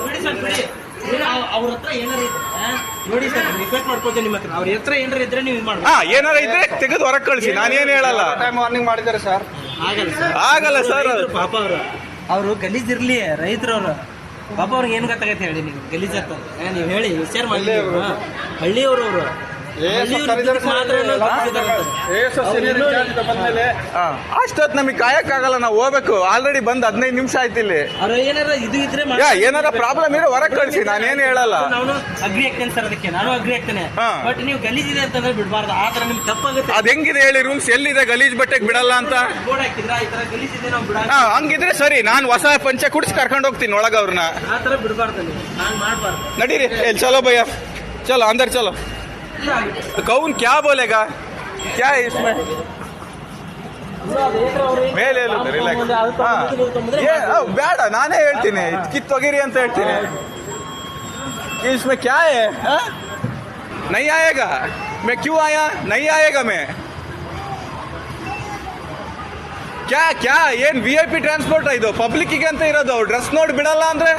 ಬಿಡಿ ಸರ್ ಬಿಡಿ. ಬಿಡಿ, ಅವ್- ಅವ್ರ ಹತ್ರ ಏನಾರ ಇದ್ರೆ ನೋಡಿ ಸರ್ ರಿಕ್ವೆಸ್ಟ್ ಮಾಡ್ಕೊತೀನಿ ನಿಮ್ಮ ಹತ್ರ. ಅವ್ರ ಹತ್ರ ಏನಾರ ಇದ್ರೆ ನೀವು ಇದು ಮಾಡ್ಬೋದು ಹಾ ಏನಾರ ಇದ್ರೆ ತೆಗೆದು ಹೊರಗೆ ಕಳಿಸಿ. ನಾನೇನು ಹೇಳಲ್ಲ. ಟೈಮ್ ವಾರ್ನಿಂಗ್ ಮಾಡಿದ್ದಾರೆ ಸರ್ ಆಗಲ್ಲ ಸರ್. ಆಗಲ್ಲ ಸರ್ ಪಾಪ ಅವರು. ಅವರು ಗಲೀಜಿರ್ಲಿ ರೈತರು ಅವರು. ಪಾಪ ಅವ್ರಿಗೆ ಏನು ಗೊತ್ತಾಗತ್ತೆ ಹೇಳಿ ನೀವು ಗಲೀಜ್ ಆಗ್ತಾರೆ ನೀವು ಹೇಳಿ ವಿಚಾರ ಮಾಡಿ ಹಳ್ಳಿಯವರು ಅವರು. ಅಷ್ಟೊತ್ತು ನಮಗೆ ಕಾಯಕ್ಕಾಗಲ್ಲ ನಾವು ಹೋಗ್ಬೇಕು. ಆಲ್ರೆಡಿ ಬಂದ್ ಹದಿನೈದು ನಿಮಿಷ ಆಯ್ತು ಇಲ್ಲಿ. ಏನಾರ ಇದು ಇದ್ರೆ ಯಾ ಏನಾರ ಪ್ರಾಬ್ಲಮ್ ಇರೋ ಹೊರಗೆ ಕಳಿಸಿ. ನಾನೇನು ಹೇಳಲ್ಲ. ನಾನು ಅಗ್ರಿ ಆಗ್ತೇನೆ ಸರ್ ಅದಕ್ಕೆ. ನಾನು ಅಗ್ರಿ ಆಗ್ತೇನೆ. ಬಟ್ ನೀವು ಗಲೀಜ್ ಇದೆ ಅಂತಂದ್ರೆ ಬಿಡಬಾರ್ದು. ಆ ತರ ನಿಮ್ಗೆ ತಪ್ಪಾಗುತ್ತೆ. ಅದ್ ಹೆಂಗಿದೆ ಹೇಳಿ ರೂಮ್ಸ್ ಎಲ್ಲಿದೆ? ಗಲೀಜ್ ಬಟ್ಟೆಗೆ ಬಿಡಲ್ಲ ಅಂತ? ಬೋರ್ಡ್ ಹಾಕಿದ್ರ? ಈ ತರ ಗಲೀಜ್ ಇದೆ ನಾವು ಬಿಡ ಹಂಗಿದ್ರೆ ಸರಿ. ನಾನು ಹೊಸ ಪಂಚೆ ಕುಡಿಸಿ ಕರ್ಕೊಂಡು ಹೋಗ್ತೀನಿ ಒಳಗೆ ಅವ್ರನ್ನ ಆ ತರ ಬಿಡಬಾರ್ದು ನಾನು ಮಾಡಬಾರ್ದು. ನಡೀರಿ. ಚಲೋ ಭಯ ಚಲೋ ಅಂದ್ರೆ ಚಲೋ. ಕೌನ್ ಕ್ಯಾ ಬೋಲೆಗಾ ಕ್ಯಾ है इसमें ಮೇಲೆ ಹೇಳುತ್ತೆ ರಿಲ್ಯಾಕ್ಸ್ ಬೇಡ ನಾನೇ ಹೇಳ್ತೀನಿ ಕಿತ್ತೊಗಿರಿ ಅಂತ ಹೇಳ್ತೀನಿ इसमें क्या है हाँ? नहीं आएगा मैं क्यों आया नहीं आएगा मैं ಕ್ಯಾ ಕ್ಯಾ ಏನ್ ವಿ ಐ ಪಿ ಟ್ರಾನ್ಸ್ಪೋರ್ಟ್ ಇದು ಪಬ್ಲಿಕ್ಕಿಗೆ ಅಂತ ಇರೋದು ಡ್ರೆಸ್ ನೋಡಿ ಬಿಡಲ್ಲ ಅಂದ್ರೆ